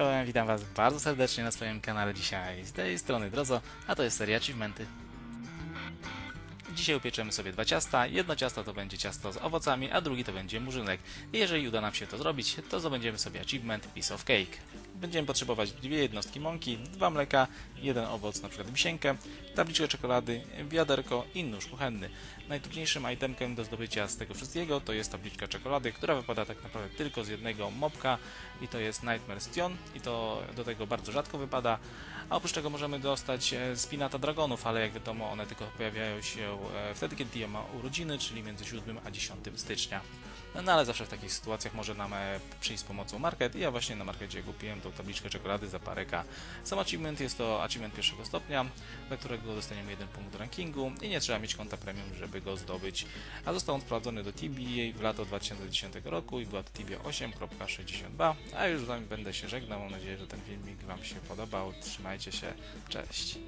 Czołem, witam Was bardzo serdecznie na swoim kanale dzisiaj. Z tej strony Drozo, a to jest seria Achievementy. Dzisiaj upieczemy sobie dwa ciasta. Jedno ciasto to będzie ciasto z owocami, a drugi to będzie murzynek. Jeżeli uda nam się to zrobić, to zdobędziemy sobie achievement Piece of Cake. Będziemy potrzebować dwie jednostki mąki, dwa mleka, jeden owoc, na przykład wisienkę, tabliczkę czekolady, wiaderko i nóż kuchenny. Najtrudniejszym itemkiem do zdobycia z tego wszystkiego to jest tabliczka czekolady, która wypada tak naprawdę tylko z jednego mopka i to jest Nightmare Stion i to do tego bardzo rzadko wypada. A oprócz tego możemy dostać e, spinata dragonów, ale jak wiadomo one tylko pojawiają się wtedy, kiedy Tia ma urodziny, czyli między 7 a 10 stycznia. No ale zawsze w takich sytuacjach może nam e, przyjść z pomocą market i ja właśnie na markecie kupiłem tą tabliczkę czekolady za parę Sam achievement jest to achievement pierwszego stopnia, dla którego dostaniemy jeden punkt rankingu i nie trzeba mieć konta premium, żeby go zdobyć. A został on wprowadzony do TBA w lato 2010 roku i była to TBA 8.62. A już z Wami będę się żegnał. Mam nadzieję, że ten filmik Wam się podobał. Trzymajcie się. Cześć.